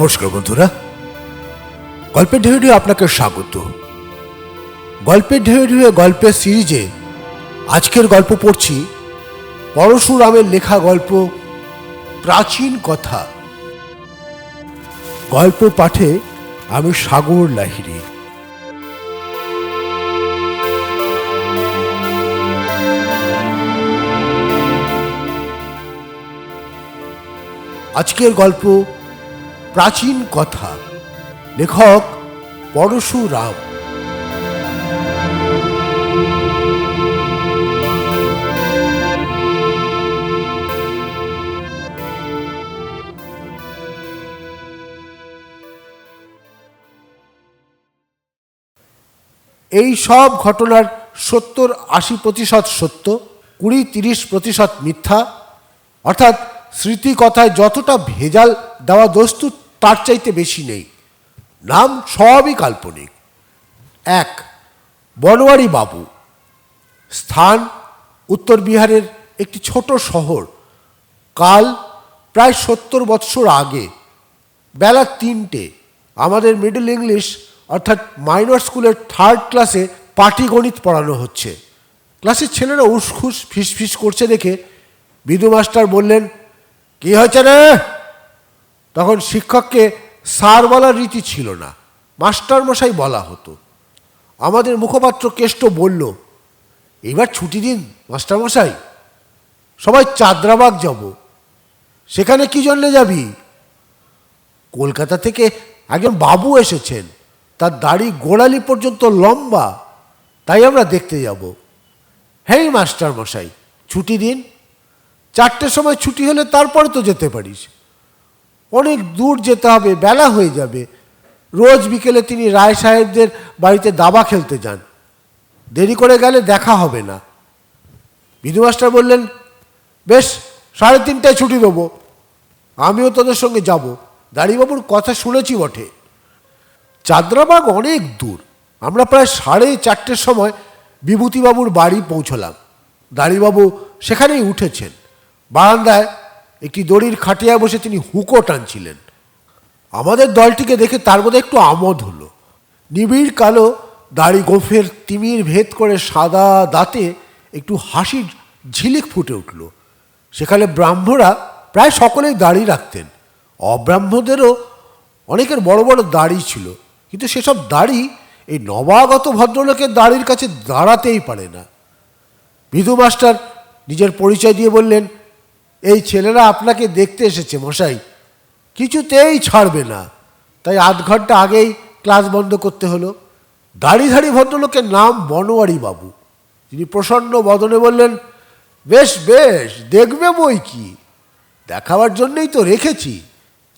নমস্কার বন্ধুরা। গল্পের ঢেউ ঢেউ আপনাকে স্বাগত। গল্পের ঢেউ ঢেউ গল্পের সিরিজে আজকের গল্প পড়ছি পরশুরামের লেখা গল্প প্রাচীন কথা। গল্প পাঠে আমি সাগর লাহিড়ী। আজকের গল্প প্রাচীন কথা। লেখক পরশুরাম। এই সব ঘটনার সত্তর আশি প্রতিশত সত্য, কুড়ি তিরিশ প্রতিশত মিথ্যা, অর্থাৎ স্মৃতি কথায় যতটা ভেজাল দেওয়া দস্তু তার চাইতে বেশি নেই। নাম সবই কাল্পনিক। এক বনোয়ারি বাবু। স্থান উত্তর বিহারের একটি ছোট শহর। কাল প্রায় সত্তর বৎসর আগে। বেলা তিনটে। আমাদের মিডল ইংলিশ অর্থাৎ মাইনর স্কুলের থার্ড ক্লাসে পাটিগণিত পড়ানো হচ্ছে। ক্লাসের ছেলেরা উসখুস, ফিসফিস করছে দেখে। বিদু মাস্টার বললেন কি হয়েছে রে? তখন শিক্ষককে স্যার বলার রীতি ছিল না। মাস্টার মশাই বলা হতো। আমাদের মুখপাত্র কেষ্ট বলল এবার ছুটি দিন মাস্টার মশাই সবাই চাঁদ্রাবাগ যাব। সেখানে কি জন্যে যাবি? কলকাতা থেকে একজন বাবু এসেছেন। তার দাড়ি গোড়ালি পর্যন্ত লম্বা। তাই আমরা দেখতে যাব। হ্যাঁ মাস্টার মশাই ছুটি দিন চারটের সময় ছুটি হলে তারপরে তো যেতে পারিস। অনেক দূর যেতে হবে, বেলা হয়ে যাবে। রোজ বিকেলে তিনি রায় সাহেবদের বাড়িতে দাবা খেলতে যান। দেরি করে গেলে দেখা হবে না। বিধু মাস্টার বললেন, বেশ, সাড়ে তিনটায় ছুটি দেবো আমিও তোদের সঙ্গে যাব। দাড়িবাবুর কথা শুনেছি বটে। চাঁদ্রাবাগ অনেক দূর। আমরা প্রায় সাড়ে চারটের সময় বিভূতিবাবুর বাড়ি পৌঁছলাম। দাড়িবাবু সেখানেই উঠেছেন। বারান্দায় একটি দড়ির খাটিয়া বসে তিনি হুকো টানছিলেন। আমাদের দলটিকে দেখে তার মধ্যে একটু আমোদ হলো। নিবিড় কালো দাড়ি গোফের তিমির ভেদ করে সাদা দাঁতে একটু হাসির ঝিলিক ফুটে উঠল। সেখানে ব্রাহ্মরা প্রায় সকলেই দাড়ি রাখতেন। অব্রাহ্মদেরও অনেকের বড় বড় দাড়ি ছিল, কিন্তু সেসব দাড়ি এই নবাগত ভদ্রলোকের দাড়ির কাছে দাঁড়াতেই পারে না। বিধু মাস্টার নিজের পরিচয় দিয়ে বললেন এই ছেলেরা আপনাকে দেখতে এসেছে মশাই। কিছুতেই ছাড়বে না। তাই আধ ঘণ্টা আগেই ক্লাস বন্ধ করতে হলো। দাড়িধারী ভদ্রলোকের নাম বনোয়ারি বাবু তিনি প্রসন্ন বদনে বললেন, বেশ বেশ, দেখবে বই কি? দেখাবার জন্যই তো রেখেছি।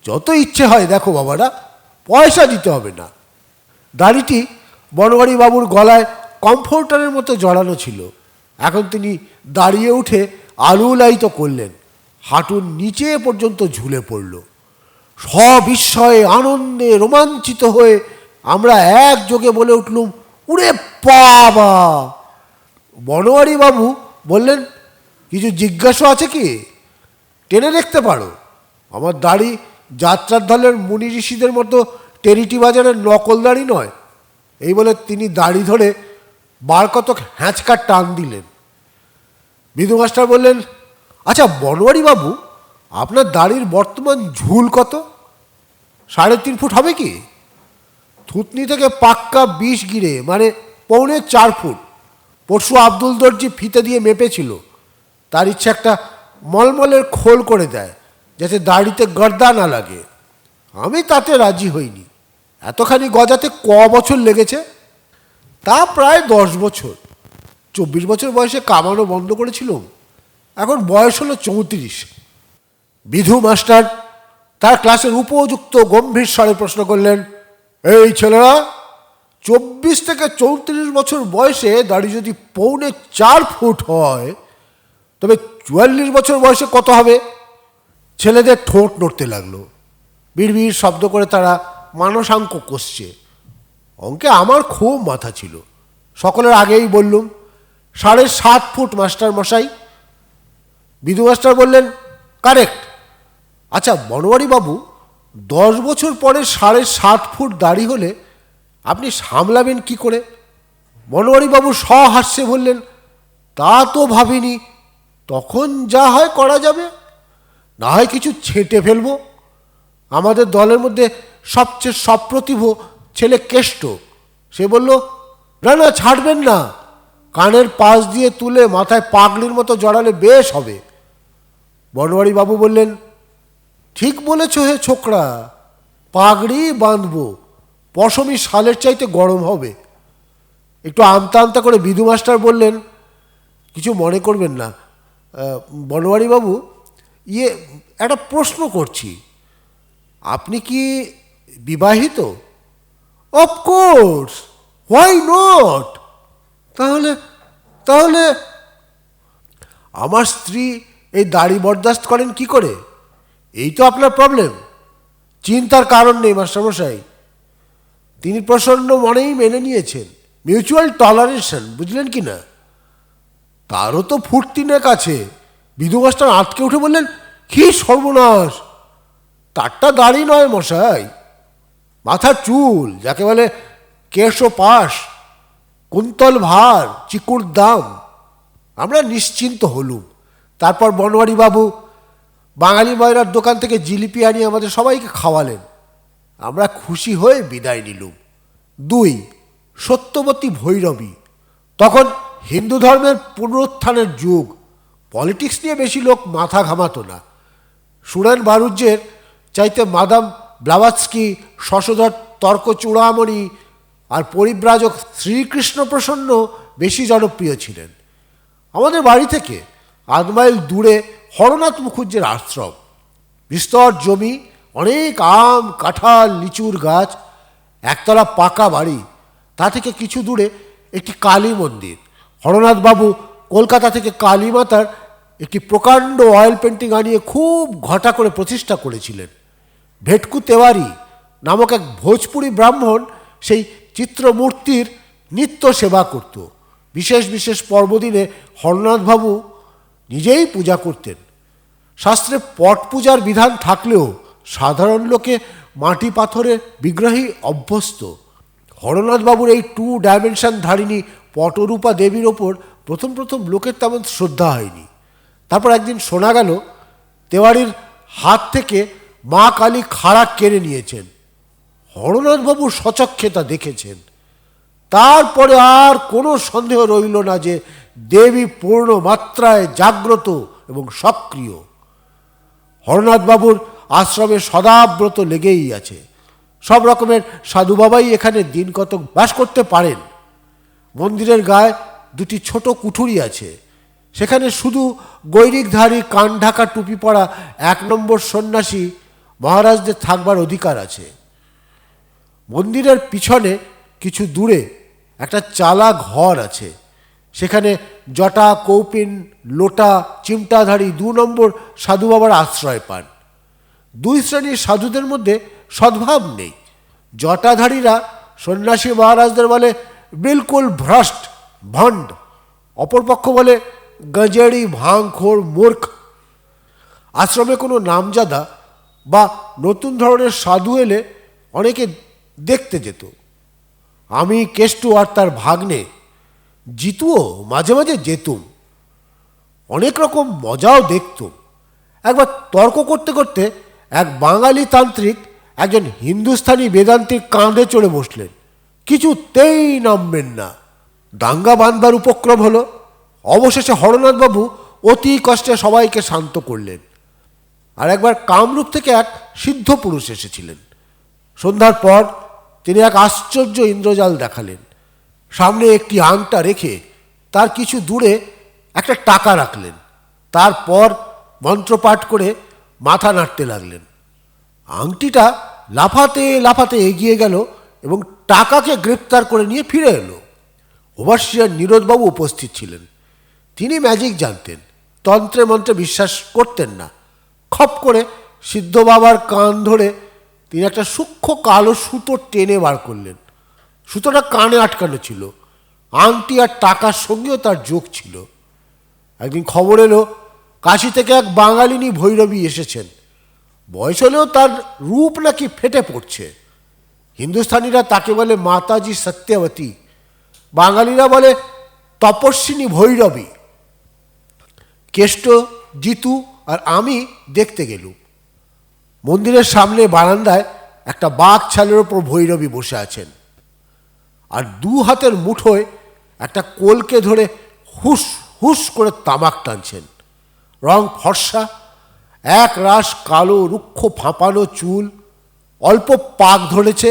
যত ইচ্ছে হয় দেখো বাবারা, পয়সা দিতে হবে না। দাড়িটি বনবাড়ি বাবুর গলায় কমফোর্টারের মতো জড়ানো ছিল। এখন তিনি দাঁড়িয়ে উঠে আলু আলুলায়িত করলেন। হাঁটুর নিচে পর্যন্ত ঝুলে পড়ল। সবিস্ময়ে আনন্দে রোমাঞ্চিত হয়ে আমরা একযোগে বলে উঠলুম, উড়ে বাবা! বনোয়ারি বাবু বললেন, কিছু জিজ্ঞাসা আছে কি? টেনে দেখতে পারো। আমার দাড়ি যাত্রার দলের মুনি ঋষিদের মতো টেরিটি বাজারের নকল দাড়ি নয়। এই বলে তিনি দাড়ি ধরে বার কতক হ্যাঁচকার টান দিলেন। বিধু মাস্টার বললেন আচ্ছা বাবু আপনার দাড়ির বর্তমান ঝুল কত? সাড়ে তিন ফুট হবে কি? থুতনি থেকে পাক্কা বিষ গিরে মানে পৌনে চার ফুট পরশু আব্দুল দর্জি ফিতে দিয়ে মেপেছিল। তার ইচ্ছে একটা মলমলের খোল করে দেয়, যাতে দাড়িতে গর্দা না লাগে। আমি তাতে রাজি হইনি। এতখানি গজাতে ক বছর লেগেছে? তা প্রায় দশ বছর। চব্বিশ বছর বয়সে কামানো বন্ধ করেছিলাম? এখন বয়স হলো চৌত্রিশ। বিধু মাস্টার তার ক্লাসের উপযুক্ত গম্ভীর স্বরে প্রশ্ন করলেন, এই ছেলেরা, চব্বিশ থেকে চৌত্রিশ বছর বয়সে দাড়ি যদি পৌনে চার ফুট হয়, তবে চুয়াল্লিশ বছর বয়সে কত হবে? ছেলেদের ঠোঁট নড়তে লাগল। বিড়বিড় শব্দ করে তারা মানসাঙ্ক কষছে। অঙ্কে আমার খুব মাথা ছিল। সকলের আগেই বললুম, সাড়ে সাত ফুট মাস্টার মশাই বিধু মাস্টার বললেন কারেক্ট আচ্ছা বাবু, দশ বছর পরে সাড়ে সাত ফুট দাড়ি হলে আপনি সামলাবেন কি করে? বনবাড়িবাবু সহাস্যে বললেন, তা তো ভাবিনি। তখন যা হয় করা যাবে। না হয় কিছু ছেঁটে ফেলব। আমাদের দলের মধ্যে সবচেয়ে সপ্রতিভ ছেলে কেষ্ট। সে বলল না না ছাড়বেন না। কানের পাশ দিয়ে তুলে মাথায় পাগলির মতো জড়ালে বেশ হবে। বনবাড়ি বাবু বললেন, ঠিক বলেছ হে ছোকরা, পাগড়ি বাঁধবো, পশমি শালের চাইতে গরম হবে। একটু আমতা আমতা করে বিধু মাস্টার বললেন, কিছু মনে করবেন না বনবাড়ি বাবু ইয়ে একটা প্রশ্ন করছি। আপনি কি বিবাহিত? অফকোর্স হোয়াই নট তাহলে তাহলে, আমার স্ত্রী এই দাড়ি বরদাস্ত করেন কি করে? এই তো আপনার প্রবলেম চিন্তার কারণ নেই মাস্টারমশাই তিনি প্রসন্ন মনেই মেনে নিয়েছেন। মিউচুয়াল টলারেশন বুঝলেন কি না? তারও তো ফুট তিনেক আছে। বিধু মাস্টার আটকে উঠে বললেন, কি সর্বনাশ! তারটা দাড়ি নয় মশাই। মাথার চুল, যাকে বলে কেশ ও পাশ কুন্তল ভার, চিকুর দাম। আমরা নিশ্চিন্ত হলুম। তারপর বনওয়ারি বাবু, বাঙালি ময়রার দোকান থেকে জিলিপি আনিয়ে আমাদের সবাইকে খাওয়ালেন। আমরা খুশি হয়ে বিদায় নিলুম। দুই, সত্যবতী ভৈরবী। তখন হিন্দু ধর্মের পুনরুত্থানের যুগ। পলিটিক্স নিয়ে বেশি লোক মাথা ঘামাতো না। সুরেন বারুজ্যের চাইতে মাদাম ব্লাভাৎস্কি শশধর তর্ক চূড়ামণি আর পরিব্রাজক শ্রীকৃষ্ণ প্রসন্ন বেশি জনপ্রিয় ছিলেন। আমাদের বাড়ি থেকে আধ মাইল দূরে হরনাথ মুখুজ্জের আশ্রম। বিস্তর জমি, অনেক আম, কাঁঠাল, লিচুর গাছ, একতলা পাকা বাড়ি, তা থেকে কিছু দূরে একটি কালী মন্দির। হরনাথ বাবু কলকাতা থেকে কালী মাতার একটি প্রকাণ্ড অয়েল পেন্টিং আনিয়ে খুব ঘটা করে প্রতিষ্ঠা করেছিলেন। ভেটকু তেওয়ারি নামক এক ভোজপুরি ব্রাহ্মণ সেই চিত্রমূর্তির নিত্য সেবা করত। বিশেষ বিশেষ পর্বদিনে হরনাথবাবু নিজেই পূজা করতেন। শাস্ত্রে পট পূজার বিধান থাকলেও সাধারণ লোকে মাটি পাথরের বিগ্রহী অভ্যস্ত। হরনাথবাবুর এই টু ডাইমেনশন ধারিণী পটরূপা দেবীর ওপর প্রথম প্রথম লোকের তেমন শ্রদ্ধা হয়নি। তারপর একদিন শোনা গেল, তেওয়ারির হাত থেকে মা কালী খাড়া কেড়ে নিয়েছেন। হরনাথবাবু সচক্ষে তা দেখেছেন। তারপরে আর কোনো সন্দেহ রইল না যে দেবী পূর্ণ মাত্রায় জাগ্রত এবং সক্রিয়। হরনাথবাবুর আশ্রমে সদাব্রত লেগেই আছে। সব রকমের সাধু বাবাই এখানে দিন কত বাস করতে পারেন। মন্দিরের গায়ে দুটি ছোট কুঠুরি আছে। সেখানে শুধু গৈরিকধারী কান ঢাকা টুপি পরা এক নম্বর সন্ন্যাসী মহারাজদের থাকবার অধিকার আছে। মন্দিরের পিছনে কিছু দূরে একটা চালা ঘর আছে। সেখানে জটা, কৌপিন, লোটা, চিমটাধারী দু নম্বর সাধু বাবার আশ্রয় পান। দুই শ্রেণির সাধুদের মধ্যে সদ্ভাব নেই। জটাধারীরা সন্ন্যাসী মহারাজদের বলে বিলকুল ভ্রষ্ট, ভণ্ড, অপরপক্ষ বলে গজেড়ি, ভাঙখোর, মূর্খ। আশ্রমে কোনো নামজাদা বা নতুন ধরনের সাধু এলে অনেকে দেখতে যেত। আমি কেষ্টু আর তার ভাগ্নে জিতুও, মাঝে মাঝে যেতুম অনেক রকম মজাও দেখতুম। একবার তর্ক করতে করতে এক বাঙালি তান্ত্রিক একজন হিন্দুস্তানি বেদান্তির কাঁধে চড়ে বসলেন। কিছুতেই নামবেন না। দাঙ্গা বাঁধবার উপক্রম হলো। অবশেষে হরনাথবাবু অতি কষ্টে সবাইকে শান্ত করলেন। আর একবার কামরূপ থেকে এক সিদ্ধ পুরুষ এসেছিলেন। সন্ধ্যার পর তিনি এক আশ্চর্য ইন্দ্রজাল দেখালেন। সামনে একটি আংটা রেখে তার কিছু দূরে একটা টাকা রাখলেন। তারপর মন্ত্রপাঠ করে মাথা নাড়তে লাগলেন। আংটিটা লাফাতে লাফাতে এগিয়ে গেল এবং টাকাকে গ্রেপ্তার করে নিয়ে ফিরে এলো। ওভারসিয়ার নীরদবাবু উপস্থিত ছিলেন। তিনি ম্যাজিক জানতেন, তন্ত্রে মন্ত্রে বিশ্বাস করতেন না। খপ করে সিদ্ধ বাবার কান ধরে তিনি একটা সূক্ষ্ম কালো সুতো টেনে বার করলেন। সুতোটা কানে আটকানো ছিল। আংটি আর টাকার সঙ্গেও তার যোগ ছিল। একদিন খবর এলো, কাশি থেকে এক বাঙালিনী ভৈরবী এসেছেন। বয়স হলেও তার রূপ নাকি ফেটে পড়ছে। হিন্দুস্থানিরা তাকে বলে মাতাজি সত্যবতী। বাঙালিরা বলে তপস্বিনী ভৈরবী। কেষ্ট, জিতু আর আমি দেখতে গেলুম। মন্দিরের সামনে বারান্দায় একটা বাঘ ছালের ওপর ভৈরবী বসে আছেন। আর দু হাতের মুঠোয় একটা কোলকে ধরে হুস হুস করে তামাক টানছেন। রং ফর্সা, এক রাস কালো রুক্ষ ফাঁপানো চুল, অল্প পাক ধরেছে,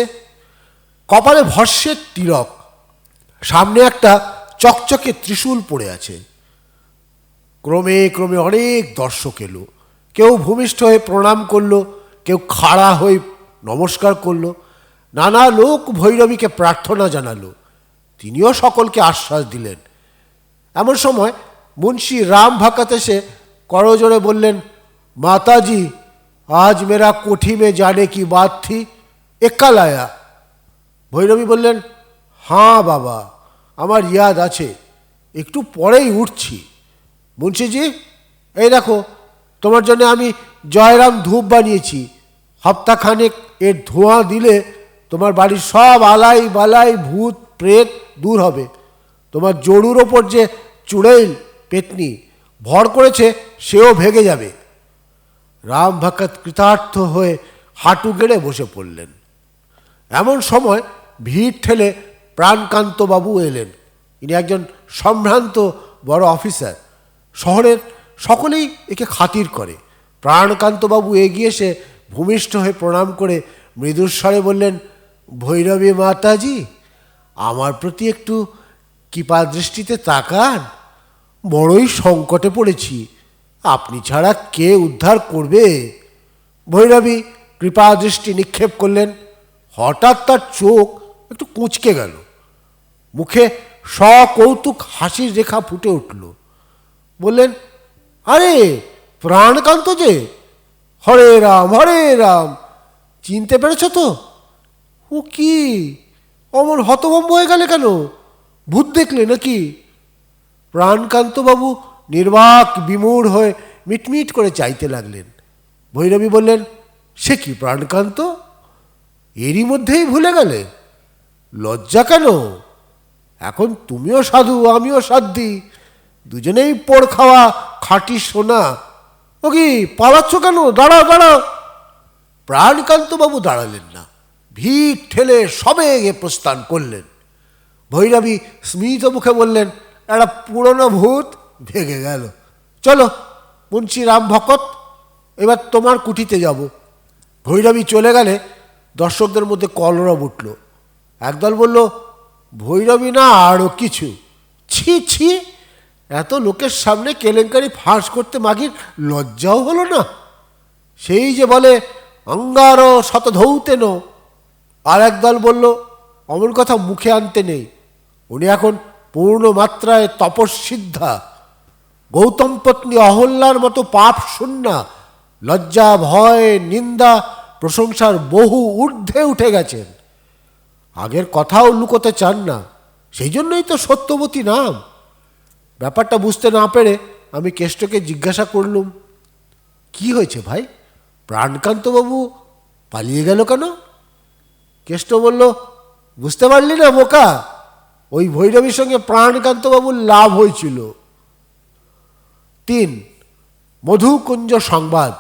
কপালে ভস্যের তিলক সামনে একটা চকচকে ত্রিশূল পড়ে আছে। ক্রমে ক্রমে অনেক দর্শক এলো, কেউ ভূমিষ্ঠ হয়ে প্রণাম করল, কেউ খাড়া হয়ে নমস্কার করল নানা লোক ভৈরবীকে প্রার্থনা জানালো। তিনিও সকলকে আশ্বাস দিলেন। এমন সময় মুন্সি রাম ভাকাত এসে করজোড়ে বললেন, মাতাজি, আজ মেরা কোঠি মে জানে কি বাত থি এক্কা লায়া ভৈরবী বললেন, হাঁ বাবা, আমার ইয়াদ আছে, একটু পরেই উঠছি। মুন্সিজি, এই দেখো, তোমার জন্য আমি জয়রাম ধূপ বানিয়েছি, হপ্তাখানেক এর ধোঁয়া দিলে তোমার বাড়ির সব আলাই বালাই ভূত প্রেত দূর হবে। তোমার জরুর ওপর যে চুড়েল পেতনি ভর করেছে, সেও ভেগে যাবে। রাম ভকত কৃতার্থ হয়ে হাঁটু গেড়ে বসে পড়লেন। এমন সময় ভিড় ঠেলে প্রাণকান্ত বাবু এলেন। ইনি একজন সম্ভ্রান্ত বড় অফিসার। শহরের সকলেই একে খাতির করে। প্রাণকান্তবাবু এগিয়ে এসে ভূমিষ্ঠ হয়ে প্রণাম করে মৃদুস্বরে বললেন ভৈরবী মাতাজি, আমার প্রতি একটু কৃপা দৃষ্টিতে তাকান। বড়ই সংকটে পড়েছি। আপনি ছাড়া কে উদ্ধার করবে? ভৈরবী কৃপা দৃষ্টি নিক্ষেপ করলেন। হঠাৎ তার চোখ একটু কুঁচকে গেল। মুখে সকৌতুক হাসির রেখা ফুটে উঠল। বললেন, আরে, প্রাণকান্ত যে! হরে রাম হরে রাম! চিনতে পেরেছ তো? ও কি? অমন হতভম্ব হয়ে গেলে কেন? ভূত দেখলে নাকি? প্রাণকান্তবাবু নির্বাক বিমূঢ় হয়ে মিটমিট করে চাইতে লাগলেন। ভৈরবী বললেন, সে কি প্রাণকান্ত? এরই মধ্যেই ভুলে গেলে? লজ্জা কেন? এখন তুমিও সাধু, আমিও সাধ্যি দুজনেই পোড় খাওয়া খাঁটি সোনা। ও কি পালাচ্ছ কেন? দাঁড়াও দাঁড়াও। প্রাণকান্তবাবু দাঁড়ালেন না। ভিড় ঠেলে সবে এ প্রস্থান করলেন। ভৈরবী স্মিত মুখে বললেন, একটা পুরনো ভূত ভেঙে গেল। চলো, মুন্সি রাম ভকত, এবার তোমার কুঠিতে যাব। ভৈরবী চলে গেলে দর্শকদের মধ্যে কলরব উঠল। একদল বলল, ভৈরবী না আরও কিছু? ছি ছি, এত লোকের সামনে কেলেঙ্কারি ফাঁস করতে মাগির লজ্জাও হলো না। সেই যে বলে, অঙ্গার শতধৌতেন আর একদল বলল অমন কথা মুখে আনতে নেই। উনি এখন পূর্ণ মাত্রায় তপস্বিদ্ধা। গৌতম পত্নী অহল্যার মতো পাপ শূন্যা। লজ্জা, ভয়, নিন্দা, প্রশংসার বহু ঊর্ধ্বে উঠে গেছেন। আগের কথাও লুকোতে চান না। সেই জন্যই তো সত্যবতী নাম। ব্যাপারটা বুঝতে না পেরে আমি কেষ্টকে জিজ্ঞাসা করলুম, কি হয়েছে ভাই? প্রাণকান্তবাবু পালিয়ে গেল কেন? কেষ্ট বলল, বুঝতে পারলি না বোকা? ওই ভৈরবীর সঙ্গে প্রাণকান্তবাবুর লাভ হয়েছিল। তিন, মধুকুঞ্জ সংবাদ।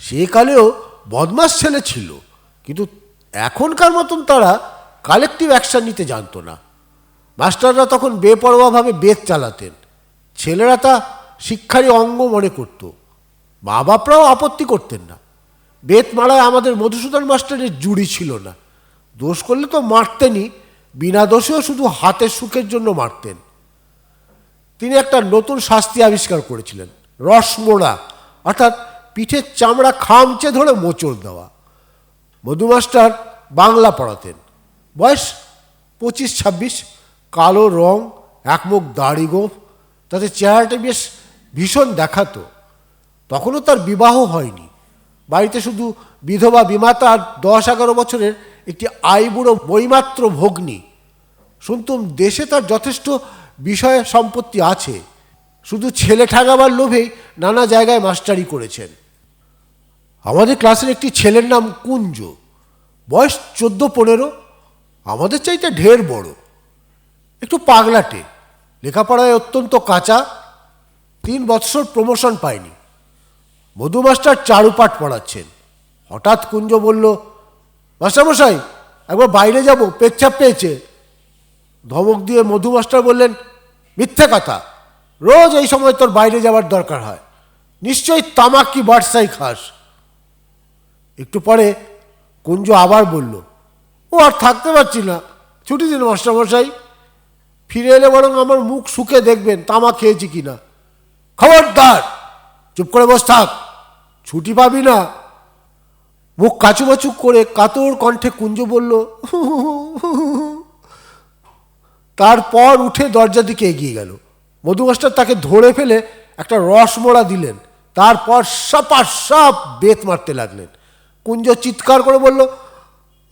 সেকালেও বদমাস ছেলে ছিল, কিন্তু এখনকার মতন তারা কালেকটিভ অ্যাকশন নিতে জানতো না। মাস্টাররা তখন বেপরোয়াভাবে বেদ চালাতেন। ছেলেরা তা শিক্ষারই অঙ্গ মনে করত। মা বাপরাও আপত্তি করতেন না। বেত মারায় আমাদের মধুসূদন মাস্টারের জুড়ি ছিল না। দোষ করলে তো মারতেনই, বিনা দোষেও শুধু হাতের সুখের জন্য মারতেন। তিনি একটা নতুন শাস্তি আবিষ্কার করেছিলেন, রসমোড়া, অর্থাৎ পিঠের চামড়া খামচে ধরে মোচড় দেওয়া। মধু মাস্টার বাংলা পড়াতেন। বয়স পঁচিশ ছাব্বিশ, কালো রং, একমুখ দাড়ি গোঁফ, তাতে চেহারাটা বেশ ভীষণ দেখাতো। তখনও তার বিবাহ হয়নি। বাড়িতে শুধু বিধবা বিমাতা আর দশ এগারো বছরের একটি আইবুড়ো বইমাত্র ভগ্নী। শুনতুম দেশে তার যথেষ্ট বিষয় সম্পত্তি আছে। শুধু ছেলে ঠাগাবার লোভেই নানা জায়গায় মাস্টারি করেছেন। আমাদের ক্লাসের একটি ছেলের নাম কুঞ্জ। বয়স চোদ্দ পনেরো, আমাদের চাইতে ঢের বড়। একটু পাগলাটে, লেখাপড়ায় অত্যন্ত কাঁচা, তিন বৎসর প্রমোশন পায়নি। মধু মাস্টার চারুপাঠ পড়াচ্ছেন। হঠাৎ কুঞ্জ বলল, মাস্টারমশাই, একবার বাইরে যাব, পেচ্ছাপ পেয়েছে। ধমক দিয়ে মধু মাস্টার বললেন, মিথ্যে কথা, রোজ এই সময় তোর বাইরে যাওয়ার দরকার হয়। নিশ্চয়ই তামাক কি বাটসাই খাস। একটু পরে কুঞ্জ আবার বলল, ও আর থাকতে পারছি না, ছুটি দিন মাস্টারমশাই। ফিরে এলে বরং আমার মুখ শুকে দেখবেন তামাক খেয়েছি কিনা। খবরদার, চুপ করে বস থাক। ছুটি পাবি না। মুখ কাচুমাচু করে কাতর কণ্ঠে কুঞ্জ বলল, তারপর উঠে দরজার দিকে এগিয়ে গেল। মধুমাস্টার তাকে ধরে ফেলে একটা রসমোড়া দিলেন। তারপর সাপা সাপ বেত মারতে লাগলেন। কুঞ্জ চিৎকার করে বলল,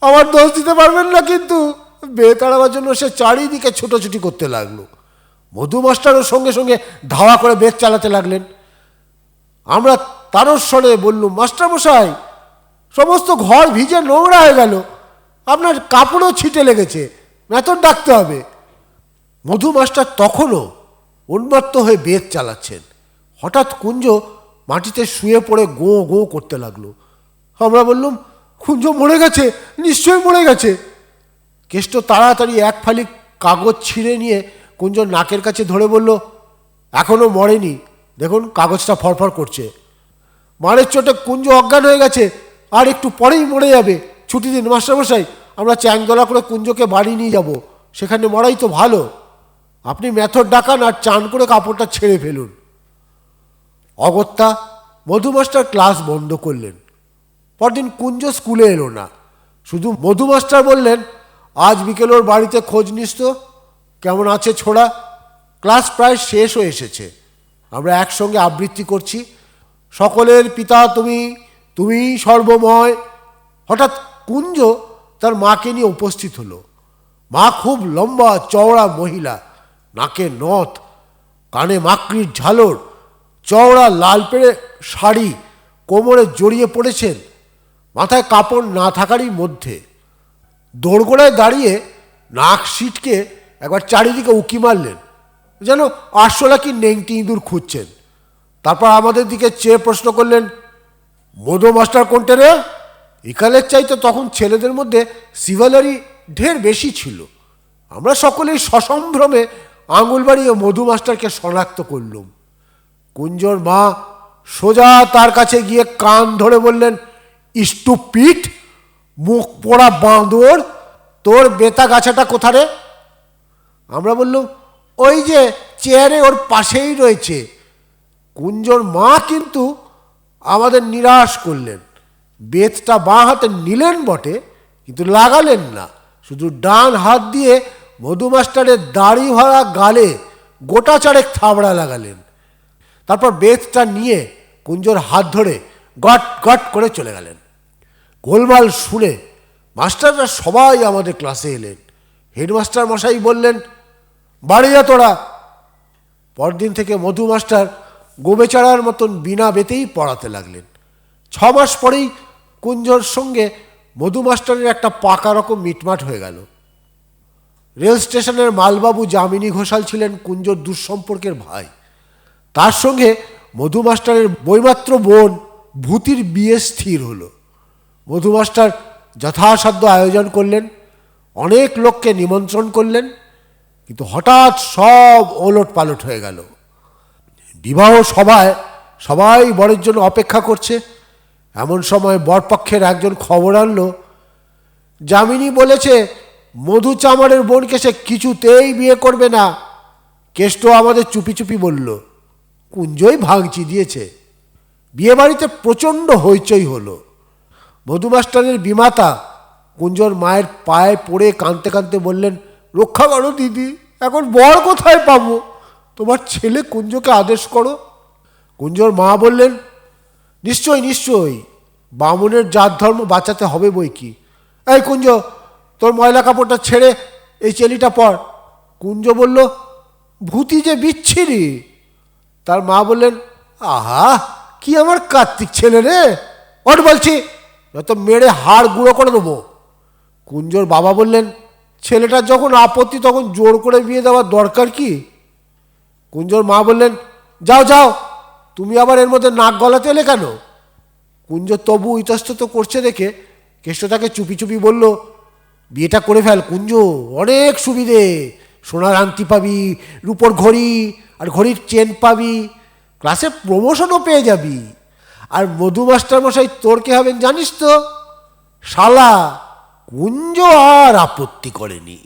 আমার দোষ দিতে পারবেন না কিন্তু। বেত আড়াবার জন্য সে চারিদিকে ছোটাছুটি করতে লাগল। মধুমাস্টারও সঙ্গে সঙ্গে ধাওয়া করে বেত চালাতে লাগলেন। আমরা তারস্বরে বললুম, মাস্টারমশাই, সমস্ত ঘর ভিজে নোংরা হয়ে গেল। আপনার কাপড়ও ছিটে লেগেছে। মেথর ডাকতে হবে। মধু মাস্টার তখনও উন্মত্ত হয়ে বেদ চালাচ্ছেন। হঠাৎ কুঞ্জ মাটিতে শুয়ে পড়ে গো গো করতে লাগল। আমরা বললুম, কুঞ্জ মরে গেছে, নিশ্চয়ই মরে গেছে। কেষ্ট তাড়াতাড়ি এক ফালি কাগজ ছিঁড়ে নিয়ে কুঞ্জ নাকের কাছে ধরে বলল এখনও মরেনি দেখুন, কাগজটা ফরফর করছে। মারের চোটে কুঞ্জ অজ্ঞান হয়ে গেছে, আর একটু পরেই মরে যাবে। ছুটি দিন, মাস্টারমশাই, আমরা চ্যাংদোলা করে কুঞ্জকে বাড়ি নিয়ে যাব। সেখানে মরাই তো ভালো। আপনি মেথর ডাকান আর চান করে কাপড়টা ছেড়ে ফেলুন। অগত্যা, মধুমাস্টার ক্লাস বন্ধ করলেন। পরদিন কুঞ্জ স্কুলে এলো না। শুধু মধুমাস্টার বললেন, আজ বিকেল ওর বাড়িতে খোঁজ নিস তো। কেমন আছে ছোড়া? ক্লাস প্রায় শেষ হয়ে এসেছে। আমরা একসঙ্গে আবৃত্তি করছি। সকলের পিতা, তুমি তুমি সর্বময়। হঠাৎ কুঞ্জ তার মাকে নিয়ে উপস্থিত হলো। মা খুব লম্বা, চওড়া মহিলা, নাকে নথ, কানে মাকড়ির ঝালর, চওড়া লাল পেড়ে শাড়ি, কোমরে জড়িয়ে পড়েছেন, মাথায় কাপড় না থাকারই মধ্যে। দোরগোড়ায় দাঁড়িয়ে নাক সিটকে একবার চারিদিকে উকি মারলেন। যেন আরশোলা কি নেংটি ইঁদুর খুঁজছেন। তারপর আমাদের দিকে চেয়ে প্রশ্ন করলেন, মধু মাস্টার কোনটা রে? ইকালের চাইতে তখন ছেলেদের মধ্যে সিভালারি ঢের বেশি ছিল। আমরা সকলেই সসম্ভ্রমে আঙুল বাড়িয়ে মধু মাস্টারকে শনাক্ত করলুম। কুঞ্জর মা সোজা তার কাছে গিয়ে কান ধরে বললেন ইষ্টু পিঠ মুখ পোড়া বাঁদর, তোর বেতা গাছাটা কোথারে আমরা বললুম ওই যে চেয়ারে ওর পাশেই রয়েছে। কুঞ্জর মা কিন্তু আমাদের নিরাশ করলেন। বেতটা বাঁ হাতে নিলেন বটে, কিন্তু লাগালেন না। শুধু ডান হাত দিয়ে মধুমাস্টারের দাড়ি ভরা গালে গোটা চারেক থাবড়া লাগালেন। তারপর বেতটা নিয়ে কুঞ্জর হাত ধরে গট গট করে চলে গেলেন। গোলমাল শুনে মাস্টাররা সবাই আমাদের ক্লাসে এলেন। হেডমাস্টার মশাই বললেন বাড়ি যা তোরা। পরদিন থেকে মধু মাস্টার গোবেচারার মতন বিনা বেতেই পড়াতে লাগলেন। ছ মাস পরেই কুঞ্জর সঙ্গে মধু মাস্টারের একটা পাকা রকম মিটমাট হয়ে গেল। রেল স্টেশনের মালবাবু যামিনী ঘোষাল ছিলেন কুঞ্জর দুঃসম্পর্কের ভাই। তার সঙ্গে মধু মাস্টারের বইমাত্র বোন ভূতির বিয়ে স্থির হলো। মধু মাস্টার যথাসাধ্য আয়োজন করলেন, অনেক লোককে নিমন্ত্রণ করলেন কিন্তু হঠাৎ সব ওলট পালট হয়ে গেল। বিবাহ সভায় সবাই বরের জন্য অপেক্ষা করছে। এমন সময় বরপক্ষের একজন খবর আনলো, যামিনী বলেছে, মধু চামারের বোনকে সে কিছুতেই বিয়ে করবে না। কেষ্ট আমাদের চুপি চুপি বলল, কুঞ্জই ভাঙচি দিয়েছে। বিয়ে বাড়িতে প্রচণ্ড হইচই হলো। মধুমাস্টারের বিমাতা কুঞ্জর মায়ের পায়ে পড়ে কাঁদতে কাঁদতে বললেন রক্ষা করো দিদি, এখন বর কোথায় পাবো? তোমার ছেলে কুঞ্জকে আদেশ করো। কুঞ্জর মা বললেন, নিশ্চয় নিশ্চয়ই বামুনের জাত ধর্ম বাঁচাতে হবে বই কি? এই কুঞ্জ, তোর ময়লা কাপড়টা ছেড়ে এই চেলিটা পর। কুঞ্জ বলল, ভূতি যে বিচ্ছিরি। তার মা বললেন, আহা, কি আমার কার্তিক ছেলে রে? ওট বলছি যত মেরে হাড় গুঁড়ো করে দেবো। কুঞ্জর বাবা বললেন ছেলেটার যখন আপত্তি, তখন জোর করে বিয়ে দেওয়ার দরকার কি? কুঞ্জর মা বললেন, যাও যাও, তুমি আবার এর মধ্যে নাক গলাতে এলে কেন? কুঞ্জ তবু ইতস্তত করছে দেখে কেষ্ট তাকে চুপি চুপি বলল, বিয়েটা করে ফেল কুঞ্জ, অনেক সুবিধে। সোনার আংটি পাবি, রূপোর ঘড়ি, আর ঘড়ির চেন পাবি, ক্লাসে প্রমোশনও পেয়ে যাবি। আর মধু মাস্টারমশাই তোর কে হবেন জানিস তো? শালা কুঞ্জ আর আপত্তি করেনি।